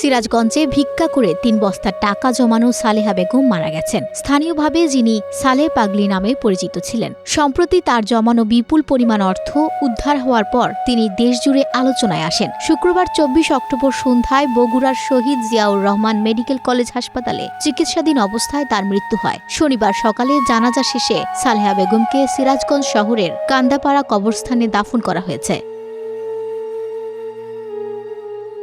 সিরাজগঞ্জে ভিক্ষা করে তিন বস্তার টাকা জমানো সালেহা বেগম মারা গেছেন। স্থানীয়ভাবে যিনি সালেহ পাগলি নামে পরিচিত ছিলেন। সম্প্রতি তার জমানো বিপুল পরিমাণ অর্থ উদ্ধার হওয়ার পর তিনি দেশজুড়ে আলোচনায় আসেন। শুক্রবার চব্বিশ অক্টোবর সন্ধ্যায় বগুড়ার শহীদ জিয়াউর রহমান মেডিকেল কলেজ হাসপাতালে চিকিৎসাধীন অবস্থায় তার মৃত্যু হয়। শনিবার সকালে জানাজা শেষে সালেহা বেগমকে সিরাজগঞ্জ শহরের কান্দাপাড়া কবরস্থানে দাফন করা হয়েছে।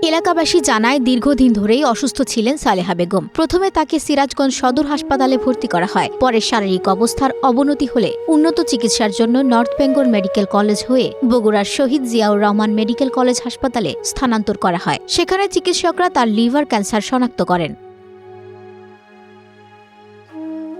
এলাকাবাসী জানায়, দীর্ঘদিন ধরেই অসুস্থ ছিলেন সালেহা বেগম। প্রথমে তাকে সিরাজগঞ্জ সদর হাসপাতালে ভর্তি করা হয়। পরে শারীরিক অবস্থার অবনতি হলে উন্নত চিকিৎসার জন্য নর্থ বেঙ্গল মেডিকেল কলেজ হয়ে বগুড়ার শহীদ জিয়াউর রহমান মেডিকেল কলেজ হাসপাতালে স্থানান্তর করা হয়। সেখানে চিকিৎসকরা তার লিভার ক্যান্সার শনাক্ত করেন।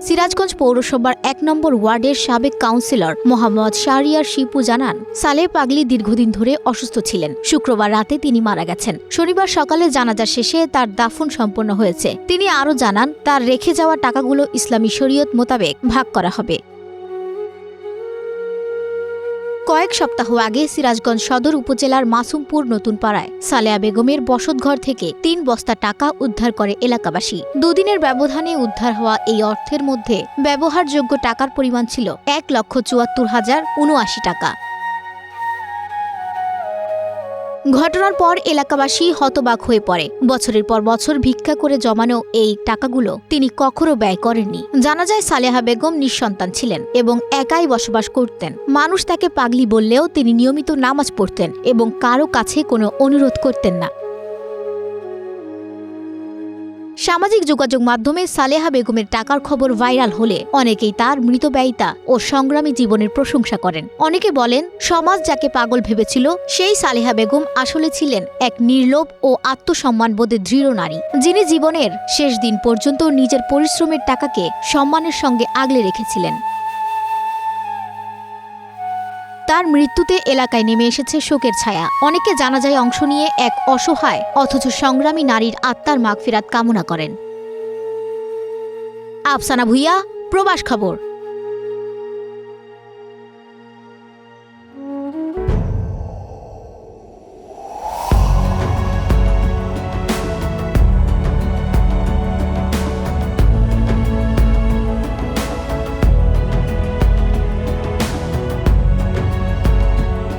সিরাজগঞ্জ পৌরসভার এক নম্বর ওয়ার্ডের সাবেক কাউন্সিলর মোহাম্মদ শাহরিয়ার শিপু জানান সালে পাগলি দীর্ঘদিন ধরে অসুস্থ ছিলেন। শুক্রবার রাতে তিনি মারা গেছেন। শনিবার সকালে জানাজা শেষে তার দাফন সম্পন্ন হয়েছে। তিনি আরও জানান, তার রেখে যাওয়া টাকাগুলো ইসলামী শরীয়ত মোতাবেক ভাগ করা হবে। কয়েক সপ্তাহ আগে সিরাজগঞ্জ সদর উপজেলার মাসুমপুর নতুন পাড়ায় সালেয়া বেগমের বসতঘর থেকে তিন বস্তা টাকা উদ্ধার করে এলাকাবাসী। দুদিনের ব্যবধানে উদ্ধার হওয়া এই অর্থের মধ্যে ব্যবহারযোগ্য টাকার পরিমাণ ছিল এক লক্ষ চুয়াত্তর হাজার উনআশি টাকা। ঘটনার পর এলাকাবাসী হতবাক হয়ে পড়ে। বছরের পর বছর ভিক্ষা করে জমানো এই টাকাগুলো তিনি কখনো ব্যয় করেননি। জানা যায় সালেহা বেগম নিঃসন্তান ছিলেন এবং একাই বসবাস করতেন। মানুষ তাকে পাগলি বললেও তিনি নিয়মিত নামাজ পড়তেন এবং কারও কাছে কোনো অনুরোধ করতেন না। সামাজিক যোগাযোগ মাধ্যমে সালেহা বেগমের টাকার খবর ভাইরাল হলে অনেকেই তার মৃতব্যয়িতা ও সংগ্রামী জীবনের প্রশংসা করেন। অনেকে বলেন, সমাজ যাকে পাগল ভেবেছিল, সেই সালেহা বেগম আসলে ছিলেন এক নির্লোভ ও আত্মসম্মানবোধে দৃঢ় নারী, যিনি জীবনের শেষ দিন পর্যন্ত নিজের পরিশ্রমের টাকাকে সম্মানের সঙ্গে আগলে রেখেছিলেন। তার মৃত্যুতে এলাকায় নেমে এসেছে শোকের ছায়া। অনেকে জানাজায় অংশ নিয়ে এক অসহায়, অথচ সংগ্রামী নারীর আত্মার মাগফিরাত কামনা করেন। আফসানা ভুইয়া, প্রবাস খবর।